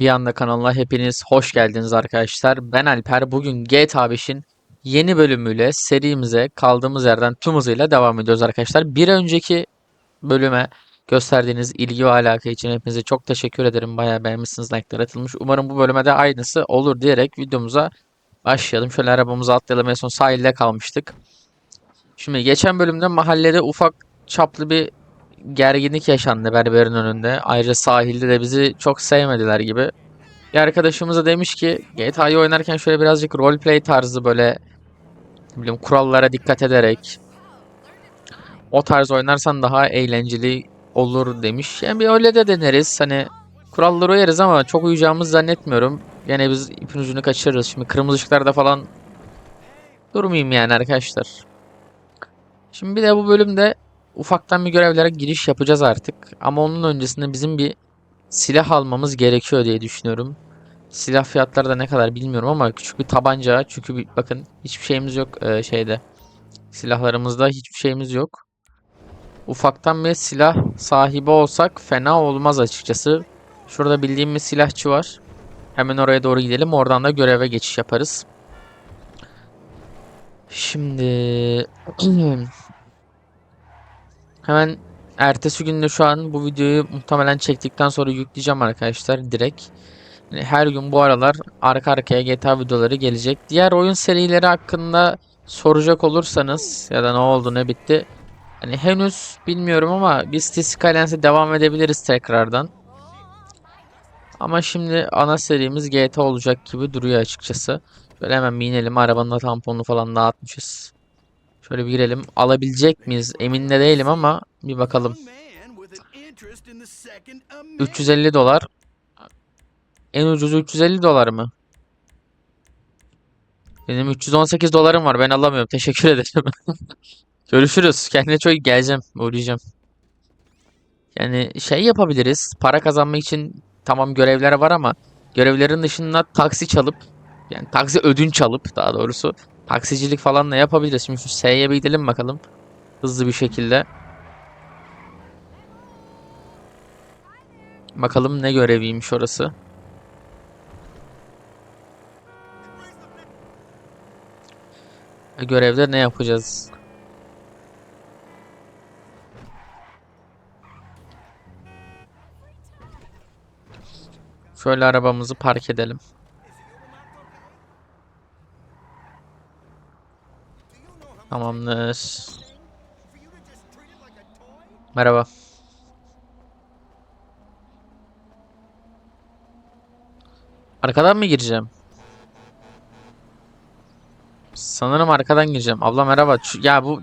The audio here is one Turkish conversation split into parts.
Bir anda kanalına hepiniz hoş geldiniz arkadaşlar. Ben Alper. Bugün GTA 5'in yeni bölümüyle serimize kaldığımız yerden tüm hızıyla devam ediyoruz arkadaşlar. Bir önceki bölüme gösterdiğiniz ilgi ve alaka için hepinize çok teşekkür ederim. Bayağı beğenmişsiniz, like'lar atılmış. Umarım bu bölüme de aynısı olur diyerek videomuza başlayalım. Şöyle arabamızı atlayalım. En son sahilde kalmıştık. Şimdi geçen bölümde mahallede ufak çaplı bir gerginlik yaşandı berberin önünde. Ayrıca sahilde de bizi çok sevmediler gibi. Bir arkadaşımız da demiş ki GTA'yı oynarken şöyle birazcık roleplay tarzı böyle bileyim kurallara dikkat ederek o tarz oynarsan daha eğlenceli olur demiş. Yani bir öyle de deneriz. Hani kurallara uyarız ama çok uyacağımızı zannetmiyorum. Gene biz ipin ucunu kaçırırız. Şimdi kırmızı ışıklarda falan durmayayım yani arkadaşlar. Şimdi bir de bu bölümde ufaktan bir görevlere giriş yapacağız artık. Ama onun öncesinde bizim bir silah almamız gerekiyor diye düşünüyorum. Silah fiyatları da ne kadar bilmiyorum ama küçük bir tabanca. Çünkü bir, bakın hiçbir şeyimiz yok e, şeyde. Silahlarımızda hiçbir şeyimiz yok. Ufaktan bir silah sahibi olsak fena olmaz açıkçası. Şurada bildiğim bir silahçı var. Hemen oraya doğru gidelim. Oradan da göreve geçiş yaparız. Şimdi Hemen ertesi günde şu an bu videoyu muhtemelen çektikten sonra yükleyeceğim arkadaşlar direkt. Yani her gün bu aralar arka arkaya GTA videoları gelecek. Diğer oyun serileri hakkında soracak olursanız ya da ne oldu ne bitti. Hani henüz bilmiyorum ama biz City Skylines'e devam edebiliriz tekrardan. Ama şimdi ana serimiz GTA olacak gibi duruyor açıkçası. Böyle hemen bir inelim. Arabanın da tamponunu falan dağıtmışız. Şöyle bir girelim. Alabilecek miyiz? Emin de değilim ama bir bakalım. 350 dolar. En ucuzu 350 dolar mı? Benim 318 dolarım var. Ben alamıyorum. Teşekkür ederim. Görüşürüz. Kendine çok geleceğim. Uğrayacağım. Yani şey yapabiliriz. Para kazanmak için tamam görevler var ama görevlerin dışında taksi çalıp yani taksi ödünç alıp daha doğrusu taksicilik falan da yapabiliriz. Şimdi şu S'ye bir gidelim bakalım. Hızlı bir şekilde. Bakalım ne göreviymiş orası. Görevde ne yapacağız? Şöyle arabamızı park edelim. Tamamdır. Merhaba. Arkadan mı gireceğim? Sanırım arkadan gireceğim. Abla merhaba. Ç- Ya bu...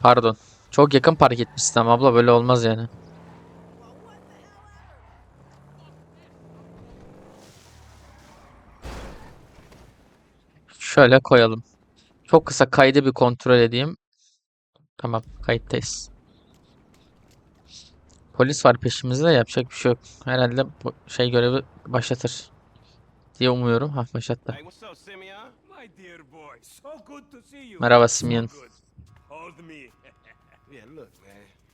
Pardon. Çok yakın park etmişsin ama abla böyle olmaz yani. Şöyle koyalım. Çok kısa kaydı bir kontrol edeyim. Tamam, kayıttayız. Polis var peşimizde yapacak bir şey yok. Herhalde şey görevi başlatır diye umuyorum. Ha başlattı. Merhaba Simeon. look, man.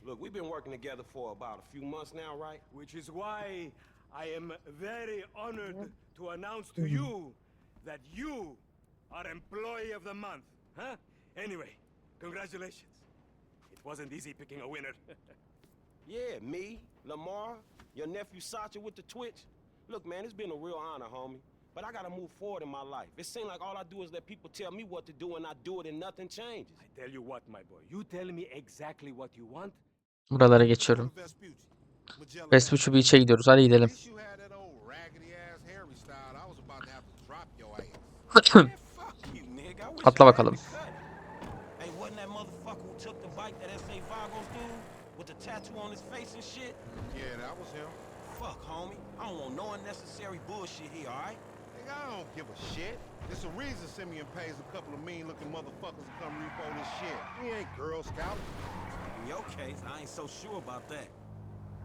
Look, we've been working together for about a few months now, right? Which is why I am very honored to announce to you that you are Employee of the Month. Huh? Anyway, congratulations. It wasn't easy picking a winner. Yeah, me, Lamar, your nephew Sacha with the Twitch. Look, man, it's been a real honor, homie. But I gotta move forward in my life. It seems like all I do is let people tell me what to do and I do it and nothing changes. I tell you what, my boy. You tell me exactly what you want. Buralara geçiyorum. Vespucci Beach'e gidiyoruz. Hadi gidelim. Atla I had bakalım. the cut. Hey, wasn't that motherfucker who took the bike that S.A. Vagos dude with the tattoo on his face and shit? Yeah, that was him. Fuck, homie. I don't want no unnecessary bullshit here, alright? Nigga, I don't give a shit. There's a reason Simeon pays a couple of mean-looking motherfuckers to come repo this shit. We ain't Girl Scout. In your case, I ain't so sure about that.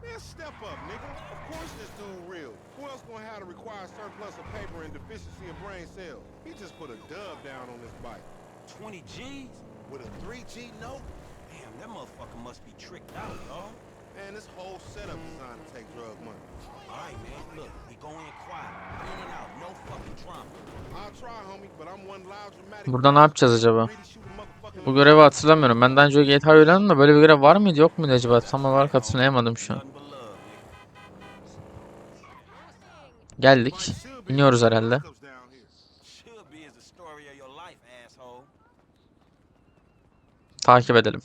Man, step up, nigga. Of course this dude real. Who else gonna have to require surplus of paper and deficiency of brain cells? He just put a dub down on this bike. 20 G's? With a 3G note? Damn, that motherfucker must be tricked out, dog. Man, this whole setup designed to take drug money. All right, man. Look, we go in quiet. In and out. No fucking drama. I'll try, homie, but I'm one loud dramatic. Burada ne yapacağız acaba? Bu görevi hatırlamıyorum. Ben daha önce GTA oynadım da böyle bir görev var mıydı yok muydu acaba? Tam olarak hatırlayamadım şu an. Geldik. İniyoruz herhalde. hookups down here. Should be is the story of your life, asshole. Takip edelim.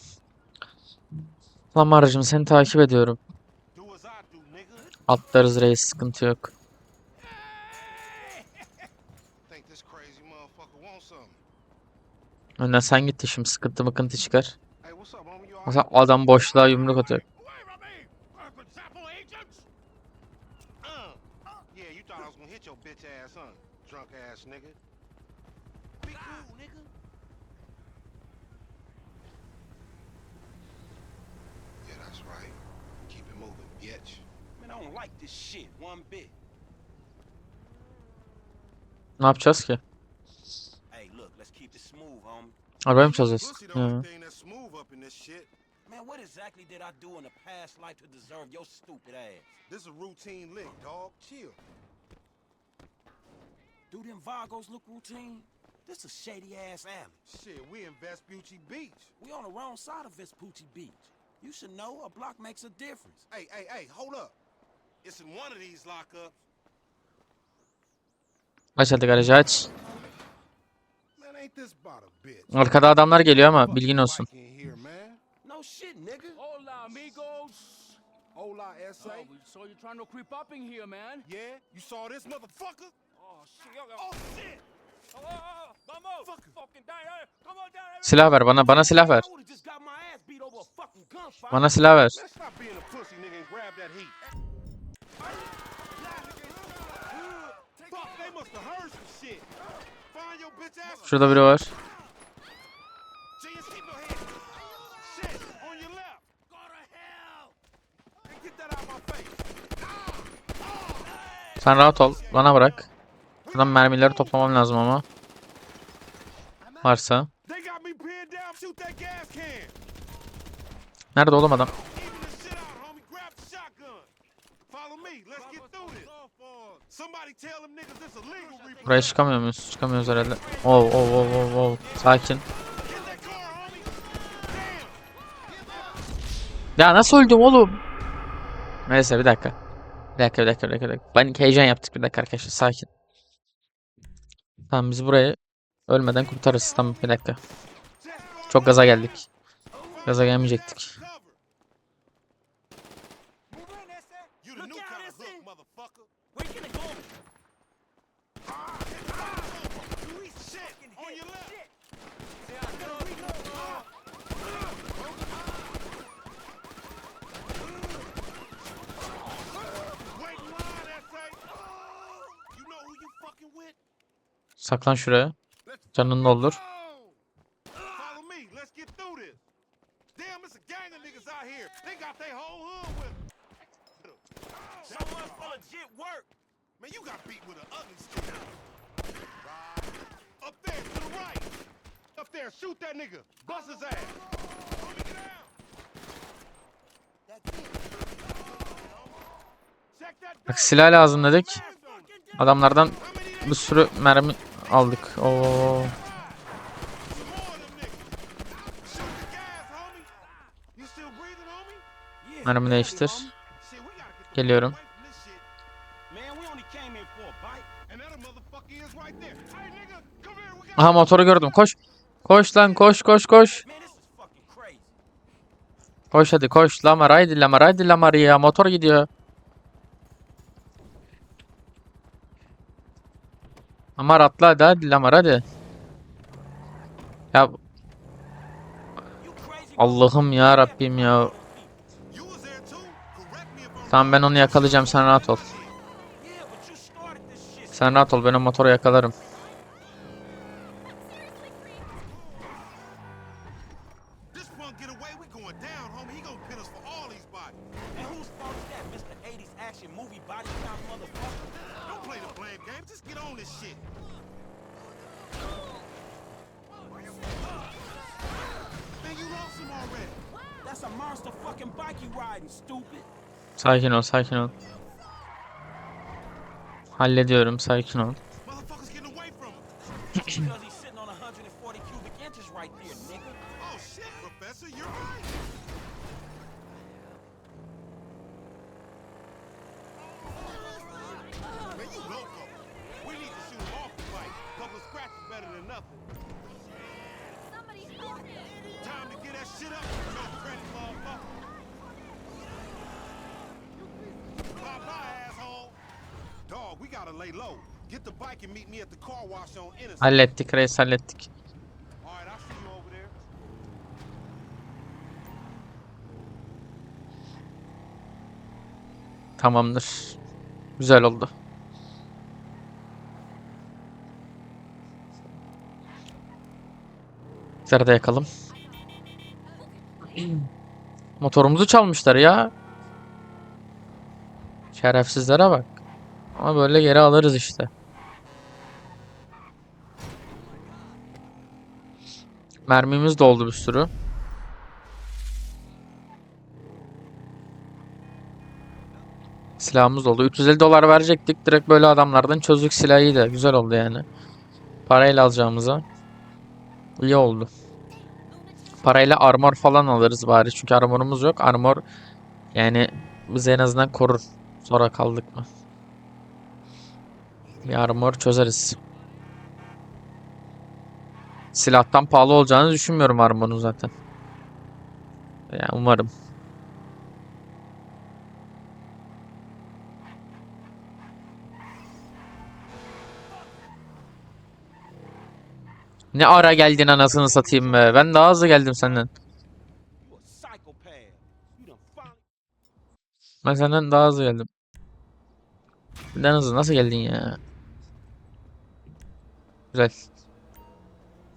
Lamar'cığım seni takip ediyorum. Atlarız reis sıkıntı yok. Önden sen gitti şimdi sıkıntı mıkıntı çıkar. Mesela adam boşluğa yumruk atıyor. Bitch. Man, I don't like this shit one bit. Ne yapacağız ki? Hey, look, let's keep it smooth, homie. Arabayı mı çalacağız? Pussy Ya. only thing that's smooth up in this shit. Man, what exactly did I do in a past life to deserve your stupid ass? This a routine lick, dog. Chill. Do them Vagos look routine? This a shady ass alley. Shit, we in Vespucci Beach. We on the wrong side of Vespucci Beach. You should know a block makes a difference. Hey, hey, hey, hold up. It's in one of these lockups. Aç hadi garajı aç. Arkada adamlar geliyor ama bilgin olsun. No shit, nigga. Hola, amigos. Hola, Oh, S.A. we saw you trying to creep up in here, man. Yeah, you saw this motherfucker? Oh, shit. Oh, shit! Oh, oh, oh, down here. Silah ver bana bana silah ver. Bana silah ver. Şurada biri var. Sen rahat ol. Bana bırak. Buradan mermileri toplamam lazım ama. Varsa. They got me pinned down. Shoot that gas can. Nerede oğlum adam? Buraya çıkamıyor muyuz? Çıkamıyoruz herhalde. Oh oh oh oh oh. Sakin. Ya nasıl öldüm oğlum? Neyse bir dakika. Bir dakika bir dakika bir dakika. bir dakika. Panik heyecan yaptık bir dakika arkadaşlar sakin. Tamam biz burayı ölmeden kurtarırız. Tamam bir dakika. Çok gaza geldik. Gaza gelmeyecektik. Cover. You the Look niggas out here. They got their whole hood with them. So much for legit work. Man, you got beat with an ugly stick. Up there, to the right. Up there, shoot that nigga. Bust his ass. Down. Bak silah lazım dedik. Adamlardan bir sürü mermi aldık. Oo. Here. We got Aha motoru gördüm. Koş. Koş lan koş koş koş. Koş hadi koş. Lamar haydi Lamar haydi Lamar ya. Motor gidiyor. Lamar atla hadi hadi Lamar hadi. Ya. Allah'ım ya Rabbim ya. Tamam ben onu yakalayacağım sen rahat ol. Sen rahat ol ben o motoru yakalarım. scratches better than nothing. Somebody help me! Time to get that shit up, no credit motherfucker. Bye bye, asshole. Dog, we gotta lay low. Get the bike and meet me at the car wash on Innocent. Hallettik reis, hallettik. Tamamdır. Güzel oldu. Bizleri de yakalım. Motorumuzu çalmışlar ya. Şerefsizlere bak. Ama böyle geri alırız işte. Mermimiz doldu bir sürü. Silahımız oldu. 350 dolar verecektik. Direkt böyle adamlardan çözdük silahı da. Güzel oldu yani. Parayla alacağımıza. İyi oldu. Parayla armor falan alırız bari. Çünkü armorumuz yok. Armor yani bizi en azından korur. Sonra kaldık mı? Bir armor çözeriz. Silahtan pahalı olacağını düşünmüyorum armorun zaten. Yani umarım. Ne ara geldin anasını satayım be. Ben daha hızlı geldim senden. Ben senden daha hızlı geldim. Neden hızlı? Nasıl geldin ya? Güzel.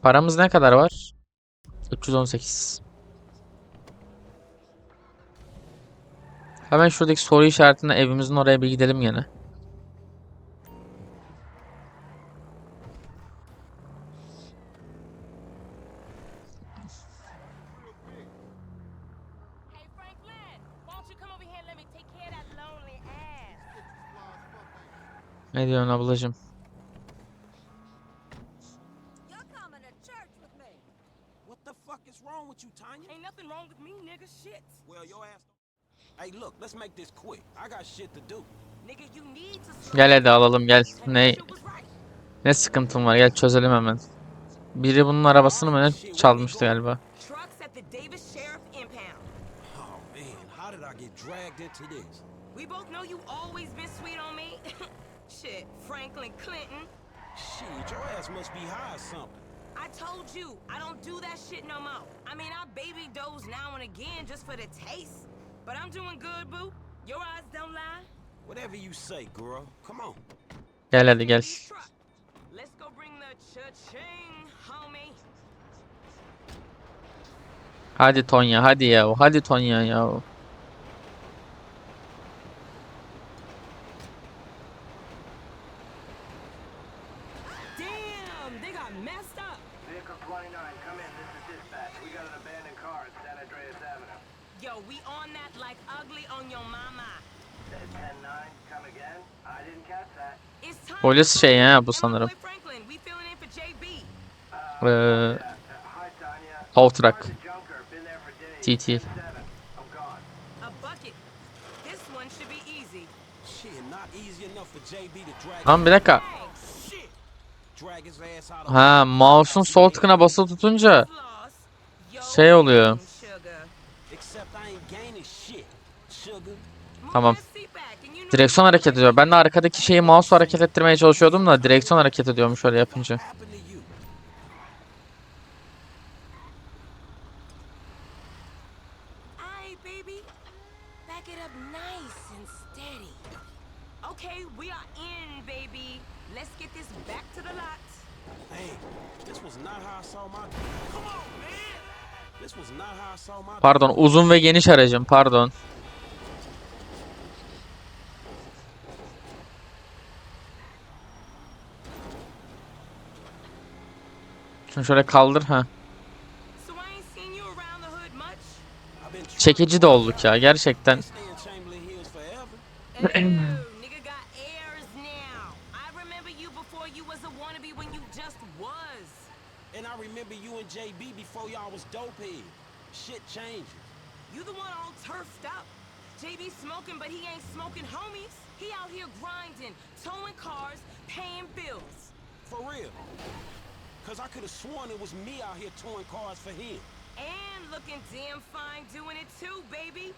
Paramız ne kadar var? 318. Hemen şuradaki soru işaretine evimizin oraya bir gidelim gene. Hey, Franklin! Why don't you come over here and let me take care of that lonely ass? Ne diyorsun ablacığım? You're coming to church with me. What the fuck is wrong with you, Tanya? Ain't nothing wrong with me, nigga. Shit. Well, your ass. Hey, look, let's make this quick. I got shit to do. Nigga, you need to Gel hadi alalım gel. Ne ne sıkıntın var? Gel çözelim hemen. Biri bunun arabasını mı ne çalmıştı galiba. Oh, man, how did I get dragged into this? We both know you always been sweet on me. Shit, Franklin Clinton. Shit, your ass must be high or something. I told you, I don't do that shit no more. I mean, I baby doze now and again just for the taste. But I'm doing good, boo. Your eyes don't lie. Whatever you say, girl. Come on. Gel hadi gel. Let's go bring the cha-ching, homie. Hadi Tonya hadi ya. Hadi Tonya ya. Vehicle 29, come in. This is dispatch. We got an abandoned car at San Andreas Avenue. Yo, we on that like ugly on your mama. Said 10-9, come again? I didn't catch that. It's time. Polis şey ya bu sanırım. Uh, Ee. Haul truck. TT. 10-7. I'm gone. A bucket. This one should be easy. Shit, not easy enough for JB to drag. Tamam bir dakika. Ha mouse'un sol tıkına basılı tutunca Şey oluyor. Except sugar. I ain't gaining shit. Sugar. Move Tamam. direksiyon hareket ediyor. Ben de arkadaki şeyi mouse hareket ettirmeye çalışıyordum da direksiyon hareket ediyormuş öyle yapınca. What happened to you? Aight, baby. Back it up nice and steady. Okay, we are in, baby. Let's get this back to the lot. Hey, this was not how I saw my. Come on, man. This was not how I saw my. Pardon uzun ve geniş aracım pardon. Şunu şöyle kaldır ha. Çekici de olduk ya gerçekten. Stay in Chamberlain Hills forever. Nigga got airs now. I remember you before you was a wannabe when you just was. And I remember you and JB before y'all was dopehead. Shit changes. You the one all turfed up. JB smoking, but he ain't smoking homies. He out here grinding, towing cars, paying bills. For real. Cause I could have sworn it was me out here towing cars for him. And looking damn fine doing it too, baby.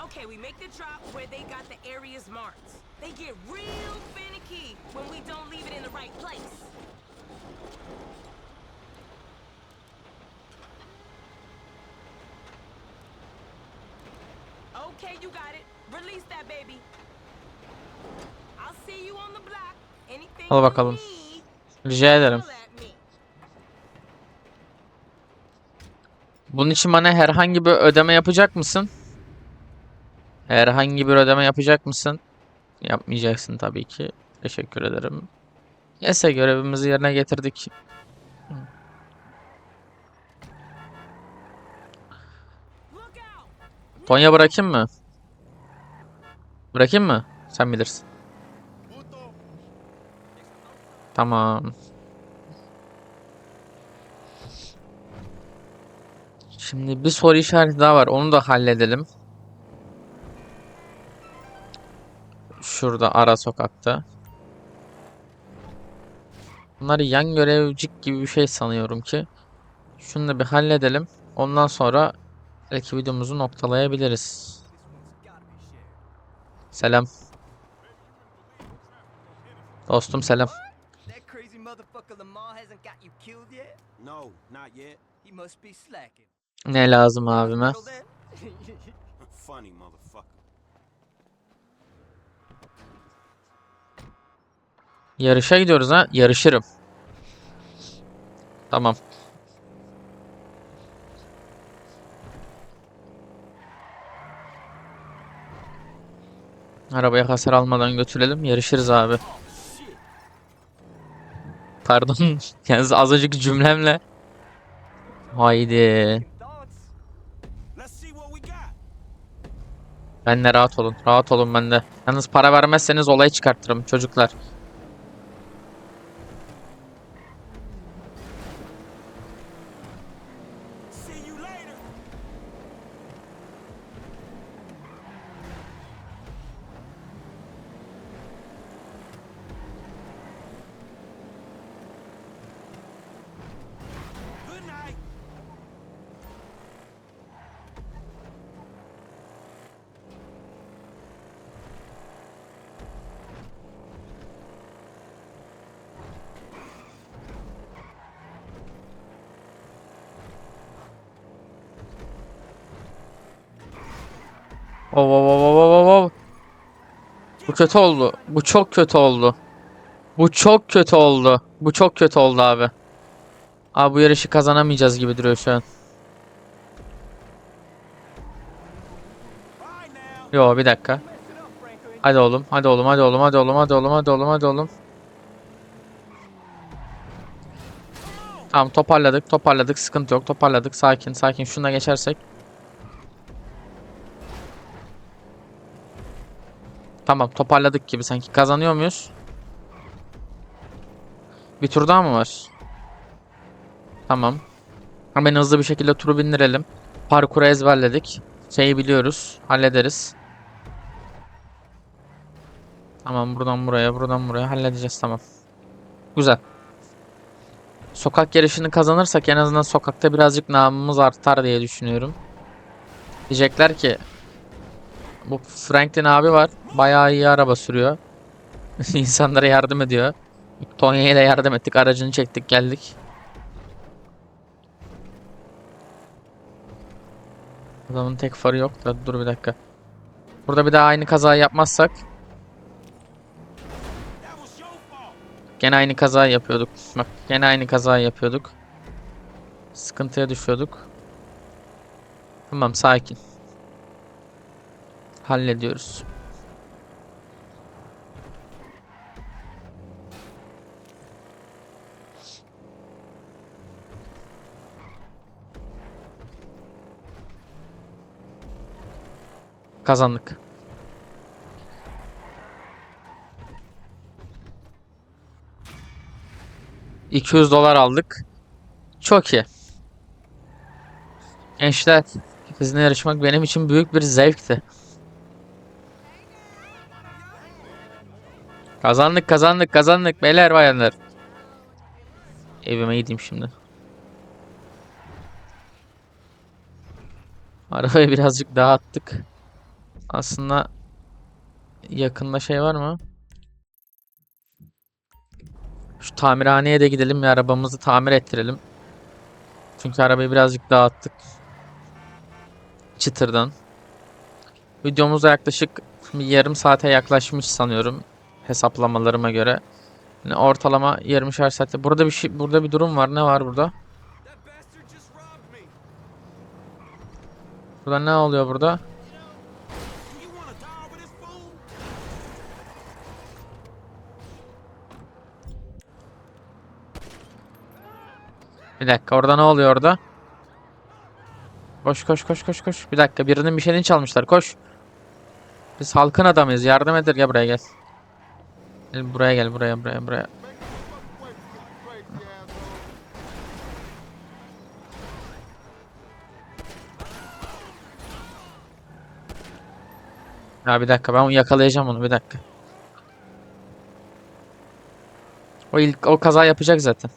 Okay, we make the drop where they got the areas marked. They get real finicky when we don't leave it in the right place. You got it. Release that baby. I'll see you on the block. Anything Al bakalım. Rica ederim. Bunun için bana herhangi bir ödeme yapacak mısın? Herhangi bir ödeme yapacak mısın? Yapmayacaksın tabii ki. Teşekkür ederim. Neyse görevimizi yerine getirdik. Tonya bırakayım mı? Bırakayım mı? Sen bilirsin. Tamam. Şimdi bir soru işareti daha var. Onu da halledelim. Şurada ara sokakta. Bunlar yan görevcik gibi bir şey sanıyorum ki. Şunu da bir halledelim. Ondan sonra belki videomuzu noktalayabiliriz. Must be slacking. Ne lazım abime? Yarışa gidiyoruz ha. Yarışırım. Tamam. Arabaya hasar almadan götürelim. Yarışırız abi. Pardon. Yalnız az önceki cümlemle. Haydi. Benle rahat olun. Rahat olun bende. Yalnız para vermezseniz olay çıkartırım çocuklar. See you later. Good night. Ov ov ov ov ov ov. Bu kötü oldu. Bu çok kötü oldu. Bu çok kötü oldu. Bu çok kötü oldu abi. Abi bu yarışı kazanamayacağız gibi duruyor şu an. Yo bir dakika. Hadi oğlum, hadi oğlum, hadi oğlum, hadi oğlum, hadi oğlum, hadi oğlum, hadi oğlum. Tamam toparladık, toparladık. Sıkıntı yok. Toparladık. Sakin, sakin. Şuna geçersek. Tamam, toparladık gibi sanki. Kazanıyor muyuz? Bir tur daha mı var? Tamam. Hemen hızlı bir şekilde turu bindirelim. Parkuru ezberledik. Şeyi biliyoruz. Hallederiz. Tamam buradan buraya, buradan buraya halledeceğiz tamam. Güzel. Sokak yarışını kazanırsak en azından sokakta birazcık namımız artar diye düşünüyorum. Diyecekler ki bu Franklin abi var. Bayağı iyi araba sürüyor. İnsanlara yardım ediyor. Tonya'ya da yardım ettik. Aracını çektik geldik. Adamın tek farı yok da dur bir dakika. Burada bir daha aynı kazayı yapmazsak. Gene aynı kaza yapıyorduk. Bak gene aynı kaza yapıyorduk. Sıkıntıya düşüyorduk. Tamam sakin hallediyoruz. Kazandık. ...200 dolar aldık. Çok iyi. Gençler sizinle yarışmak benim için büyük bir zevkti. Kazandık, kazandık, kazandık beyler bayanlar. Evime gideyim şimdi. Arabayı birazcık dağıttık. Aslında yakında şey var mı? Şu tamirhaneye de gidelim ya arabamızı tamir ettirelim. Çünkü arabayı birazcık dağıttık. Çıtırdan. Videomuz yaklaşık bir yarım saate yaklaşmış sanıyorum. Hesaplamalarıma göre. Yani ortalama 20'şer saatte. Burada bir şey, burada bir durum var. Ne var burada? Burada ne oluyor burada? Bir dakika orada ne oluyor orada? Koş koş koş koş koş. Bir dakika birinin bir şeyini çalmışlar koş. Biz halkın adamıyız yardım edir gel buraya gel. Gel buraya gel buraya buraya buraya. Ya bir dakika ben yakalayacağım onu bir dakika. O ilk o kaza yapacak zaten.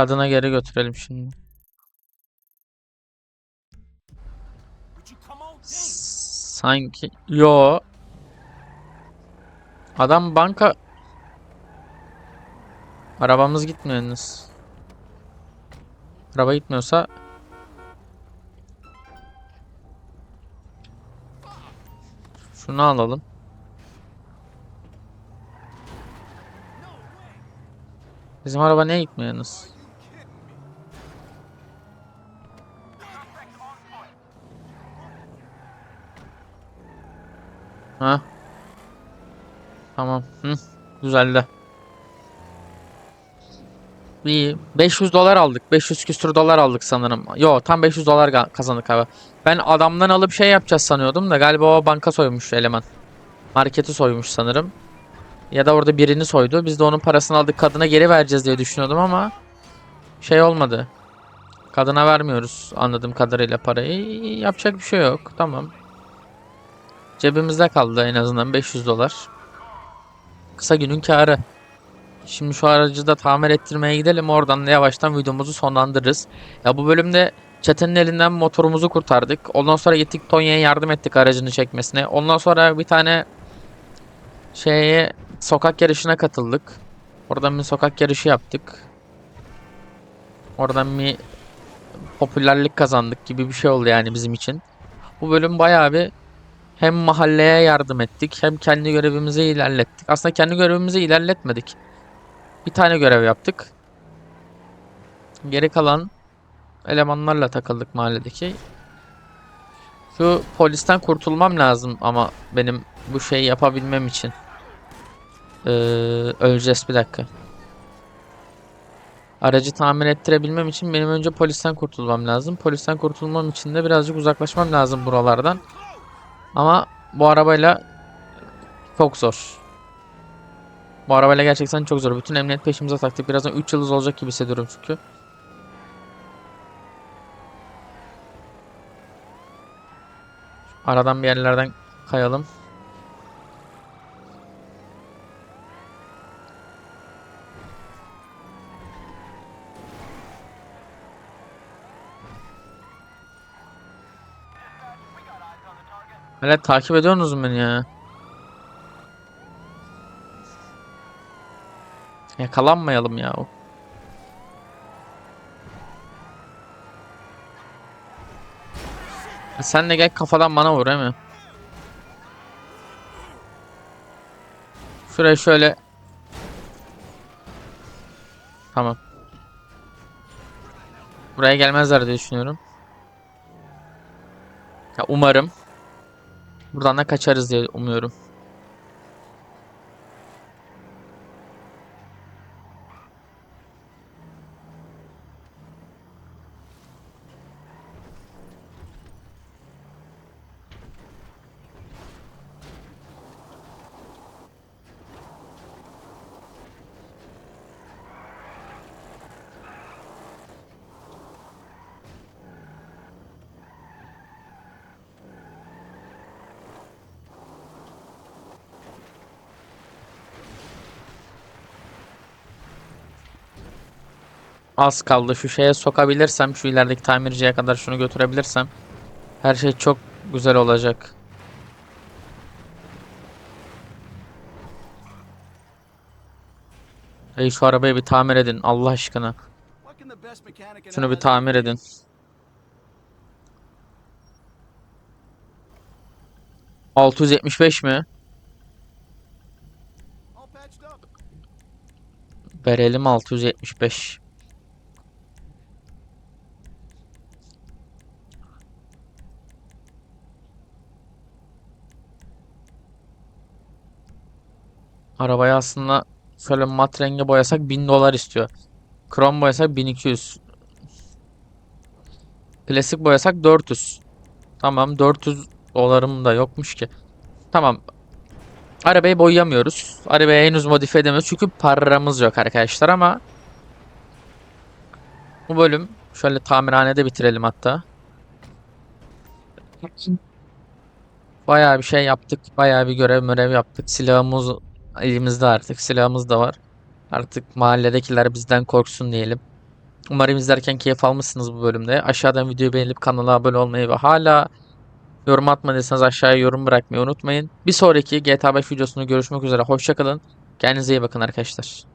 Kadına geri götürelim şimdi. Sanki yo. Adam banka Arabamız gitmiyor henüz. Araba gitmiyorsa Şunu alalım. Bizim araba niye gitmiyor henüz? Ha? Tamam. Hı. Güzeldi. Bir 500 dolar aldık. 500 küsür dolar aldık sanırım. Yo tam 500 dolar kazandık abi. Ben adamdan alıp şey yapacağız sanıyordum da galiba o banka soymuş eleman. Marketi soymuş sanırım. Ya da orada birini soydu. Biz de onun parasını aldık kadına geri vereceğiz diye düşünüyordum ama şey olmadı. Kadına vermiyoruz anladığım kadarıyla parayı. Yapacak bir şey yok. Tamam. Cebimizde kaldı en azından 500 dolar. Kısa günün kârı. Şimdi şu aracı da tamir ettirmeye gidelim. Oradan da yavaştan videomuzu sonlandırırız. Ya bu bölümde çetenin elinden motorumuzu kurtardık. Ondan sonra gittik Tonya'ya yardım ettik aracını çekmesine. Ondan sonra bir tane şeye sokak yarışına katıldık. Oradan bir sokak yarışı yaptık. Oradan bir popülerlik kazandık gibi bir şey oldu yani bizim için. Bu bölüm bayağı bir hem mahalleye yardım ettik hem kendi görevimizi ilerlettik. Aslında kendi görevimizi ilerletmedik. Bir tane görev yaptık. Geri kalan elemanlarla takıldık mahalledeki. Şu polisten kurtulmam lazım ama benim bu şeyi yapabilmem için. Ee, öleceğiz bir dakika. Aracı tamir ettirebilmem için benim önce polisten kurtulmam lazım. Polisten kurtulmam için de birazcık uzaklaşmam lazım buralardan. Ama bu arabayla çok zor. Bu arabayla gerçekten çok zor. Bütün emniyet peşimize taktık. Birazdan 3 yıldız olacak gibi hissediyorum çünkü. Aradan bir yerlerden kayalım. Hala takip ediyorsunuz beni ya? Yakalanmayalım ya. Ya Sen de gel kafadan bana vur he mi? Şuraya şöyle Tamam. Buraya gelmezler diye düşünüyorum. Ya umarım. Buradan da kaçarız diye umuyorum. Az kaldı. Şu şeye sokabilirsem, şu ilerideki tamirciye kadar şunu götürebilirsem her şey çok güzel olacak. Hey şu arabayı bir tamir edin Allah aşkına. Şunu bir tamir edin. ...675 mi? Verelim 675. Arabayı aslında şöyle mat renge boyasak 1000 dolar istiyor. Krom boyasak 1200. Klasik boyasak 400. Tamam 400 dolarım da yokmuş ki. Tamam. Arabayı boyayamıyoruz. Arabayı henüz modifiye edemiyoruz çünkü paramız yok arkadaşlar ama bu bölüm şöyle tamirhanede bitirelim hatta. Bayağı bir şey yaptık. Bayağı bir görev mörev yaptık. Silahımız elimizde artık. Silahımız da var. Artık mahalledekiler bizden korksun diyelim. Umarım izlerken keyif almışsınız bu bölümde. Aşağıdan videoyu beğenip kanala abone olmayı ve hala yorum atmadıysanız aşağıya yorum bırakmayı unutmayın. Bir sonraki GTA 5 videosunda görüşmek üzere. Hoşçakalın. Kendinize iyi bakın arkadaşlar.